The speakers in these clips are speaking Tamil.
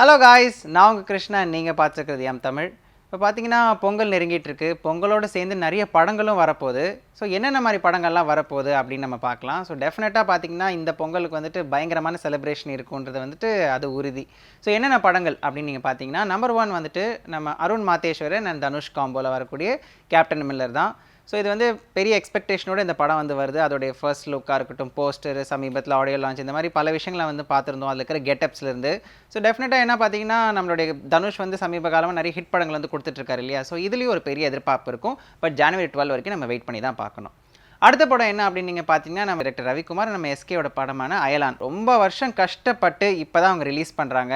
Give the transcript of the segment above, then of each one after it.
ஹலோ காய்ஸ் நான் உங்கள் கிருஷ்ணன் நீங்கள் பார்த்துருக்கிறது எம் தமிழ். இப்போ பார்த்தீங்கன்னா பொங்கல் நெருங்கிட்டுருக்கு. பொங்கலோடு சேர்ந்து நிறைய படங்களும் வரப்போகுது. ஸோ என்னென்ன மாதிரி படங்கள்லாம் வரப்போகுது அப்படின்னு நம்ம பார்க்கலாம். ஸோ டெஃபினட்டாக பார்த்தீங்கன்னா இந்த பொங்கலுக்கு வந்துட்டு பயங்கரமான செலிப்ரேஷன் இருக்குன்றது வந்துட்டு அது உறுதி. ஸோ என்னென்ன படங்கள் அப்படின்னு நீங்கள் பார்த்தீங்கன்னா நம்பர் ஒன் வந்துட்டு நம்ம அருண் மாத்தேஸ்வரன் அண்ட் தனுஷ் காம்போவில் வரக்கூடிய கேப்டன் மில்லர் தான். ஸோ இது வந்து பெரிய எக்ஸ்பெக்டேஷனோட இந்த படம் வந்து வருது. அதோடைய ஃபர்ஸ்ட் லுக்காக இருக்கட்டும் போஸ்டர் சமீபத்தில் ஆடியோ லான்ச் இந்த மாதிரி பல விஷயங்களை வந்து பார்த்துருந்தோம். அதில் இருக்கிற கெட்டப்ஸ்லேருந்து ஸோ டெஃபினட்டாக என்ன பார்த்தீங்கன்னா நம்மளுடைய தனுஷ் வந்து சமீப காலமாக நிறைய ஹிட் படங்கள் வந்து கொடுத்துட்ருக்காரு இல்லையா? ஸோ இதுலேயும் ஒரு பெரிய எதிர்பார்ப்பு இருக்கும். பட் ஜனவரி டுவெல் வரைக்கும் நம்ம வெயிட் பண்ணி தான் பார்க்கணும். அடுத்த படம் என்ன அப்படின்னு நீங்கள் பார்த்தீங்கன்னா நம்ம டேரக்டர் ரவிக்குமார் நம்ம எஸ்கேயோட படமான அயலான் ரொம்ப வருஷம் கஷ்டப்பட்டு இப்போ தான் அவங்க ரிலீஸ் பண்ணுறாங்க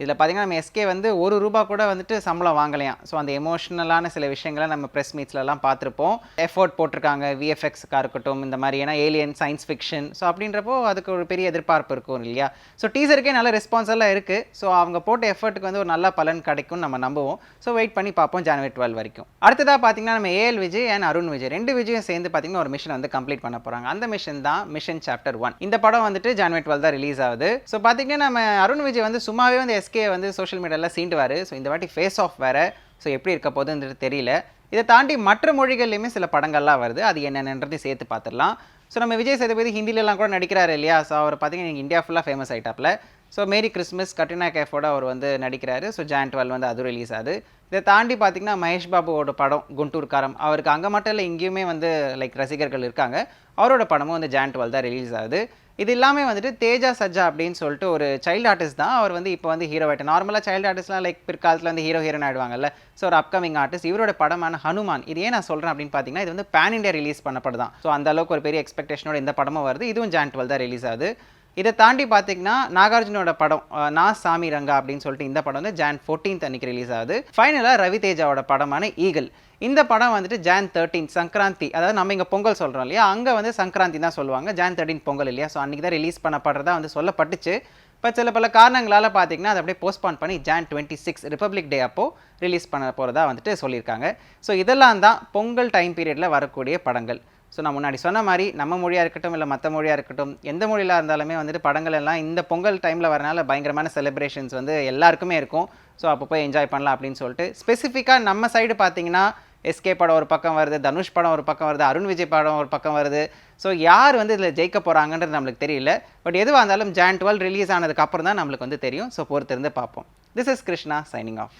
இதில் பார்த்தீங்கன்னா நம்ம எஸ்கே வந்து ஒரு ரூபா கூட வந்துட்டு சம்பளம் வாங்கலையாம். ஸோ அந்த எமோஷ்னலான சில விஷயங்களை நம்ம ப்ரெஸ் மீட்ஸ்லலாம் பார்த்துருப்போம். எஃபோர்ட் போட்டிருக்காங்க விஎஃப்எக்ஸுக்காக இருக்கட்டும் இந்த மாதிரி. ஏன்னா ஏலியன் சயின்ஸ் ஃபிக்ஷன் ஸோ அப்படின்றப்போ அதுக்கு ஒரு பெரிய எதிர்பார்ப்பு இருக்கும் இல்லையா? ஸோ டீசருக்கே நல்ல ரெஸ்பான்ஸெல்லாம் இருக்குது ஸோ அவங்க போட்ட எஃபர்ட்டுக்கு வந்து ஒரு நல்ல பலன் கிடைக்கும் நம்ம நம்புவோம். ஸோ வெயிட் பண்ணி பார்ப்போம் ஜனவரி டுவெல் வரைக்கும். அடுத்ததாக பார்த்தீங்கன்னா நம்ம A L Vijay and Arun Vijay. ரெண்டு விஜயும் சேர்ந்து பார்த்திங்கன்னா ஒரு மிஷன் வந்து கம்ப்ளீட் பண்ண போகிறாங்க அந்த மிஷன் தான் மிஷன் சாப்டர் ஒன் இந்த படம் வந்துட்டு ஜனவரி டுவெல் தான் ரிலீஸ் ஆகுது. ஸோ பார்த்தீங்கன்னா நம்ம அருண் விஜய் வந்து சும்மாவே வந்து எஸ்கே வந்து சோஷியல் மீடியாவில் சீண்டுவார். ஸோ இந்த வாட்டி ஃபேஸ் ஆஃப் வேறு. ஸோ எப்படி இருக்க போகுதுன்றது தெரியல. இதை தாண்டி மற்ற மொழிகள்லையுமே சில படங்கள்லாம் வருது. அது என்னென்னன்றதையும் சேர்த்து பார்த்துடலாம். ஸோ நம்ம விஜய் சேதுபதி ஹிந்திலலாம் கூட நடிக்கிறாரு இல்லையா? ஸோ அவர் பார்த்தீங்கன்னா இந்தியா ஃபுல்லாக ஃபேமஸ் ஆகிட்டாப்ல ஸோ மேரி கிறிஸ்மஸ் கட்ரினா கேஃபோட அவர் வந்து நடிக்கிறாரு. ஸோ ஜான் டுவெல் வந்து அது ரிலீஸ் ஆகுது. இதை தாண்டி பார்த்தீங்கன்னா மகேஷ் பாபுவோட படம் குண்டூர்காரம். அவருக்கு அங்கே மட்டும் இல்லை இங்கேயுமே வந்து லைக் ரசிகர்கள் இருக்காங்க. அவரோட படமும் வந்து ஜான் டுவெல் தான் ரிலீஸ் ஆகுது. இது எல்லாமே வந்துட்டு தேஜா சஜ்ஜா அப்படின்னு சொல்லிட்டு ஒரு சைல்டு ஆர்டிஸ்ட் தான். அவர் வந்து இப்போ வந்து ஹீரோ ஆகிட்டு நார்மலாக சைல்டு ஆர்டிஸ்ட்லாம் லைக் பிற்காலத்தில் வந்து ஹீரோ ஹீரோன் ஆகிடுவாங்கல்ல ஸோ ஒரு அப்கமிங் ஆர்டிஸ்ட் இவரோட படமான ஹனுமான் இது ஏன் நான் சொல்கிறேன் அப்படின்னு பார்த்தீங்கன்னா இது வந்து பேன் இண்டியா ரிலீஸ் பண்ணப்படுதான் ஸோ அந்த அளவுக்கு ஒரு பெரிய எக்ஸ்பெக்டேஷனோட இந்த படமும் வருது. இதுவும் ஜான் டுவெல் தான் ரிலீஸ் ஆகுது. இதை தாண்டி பார்த்தீங்கன்னா நாகார்ஜுனோட படம் நான் சாமி ரங்கா அப்படின்னு சொல்லிட்டு இந்த படம் வந்து ஜான் ஃபோர்டீன்த் அன்னைக்கு ரிலீஸ் ஆகுது. ஃபைனலாக ரவி தேஜாவோட படமான ஈகிள் இந்த படம் வந்துட்டு ஜான் தேர்ட்டீன் சங்கராந்தி அதாவது நம்ம இங்கே பொங்கல் சொல்கிறோம் இல்லையா? அங்கே வந்து சங்கராந்தி தான் சொல்லுவாங்க ஜான் தேர்ட்டீன் பொங்கல் இல்லையா? ஸோ அன்றைக்கி தான் ரிலீஸ் பண்ணப்படுறதா வந்து சொல்லப்பட்டுச்சு. இப்போ சில பல காரணங்களால் பார்த்தீங்கன்னா அதை அப்படியே போஸ்ட்பான் பண்ணி Jan twenty six Republic Day அப்போ ரிலீஸ் பண்ண போகிறதா வந்துட்டு சொல்லியிருக்காங்க. ஸோ இதெல்லாம் தான் பொங்கல் டைம் பீரியடில் வரக்கூடிய படங்கள். ஸோ நான் முன்னாடி சொன்ன மாதிரி நம்ம மொழியாக இருக்கட்டும் இல்லை மற்ற மொழியாக இருக்கட்டும் எந்த மொழியிலாக இருந்தாலுமே வந்துட்டு படங்கள் எல்லாம் இந்த பொங்கல் டைமில் வரனால பயங்கரமான செலிப்ரேஷன்ஸ் வந்து எல்லாருக்குமே இருக்கும். ஸோ அப்போ போய் என்ஜாய் பண்ணலாம் அப்படின்னு சொல்லிட்டு. ஸ்பெசிஃபிக்காக நம்ம சைடு பார்த்தீங்கன்னா எஸ்கே படம் ஒரு பக்கம் வருது தனுஷ் படம் ஒரு பக்கம் வருது அருண் விஜய் படம் ஒரு பக்கம் வருது. ஸோ யார் வந்து இதில் ஜெயிக்க போகிறாங்கன்றது நம்மளுக்கு தெரியல. பட் எதுவாக இருந்தாலும் ஜான் டுவெல் ரிலீஸ் ஆனதுக்கப்புறம் தான் நம்மளுக்கு வந்து தெரியும். ஸோ பொறுத்திருந்து பார்ப்போம். This is Krishna signing off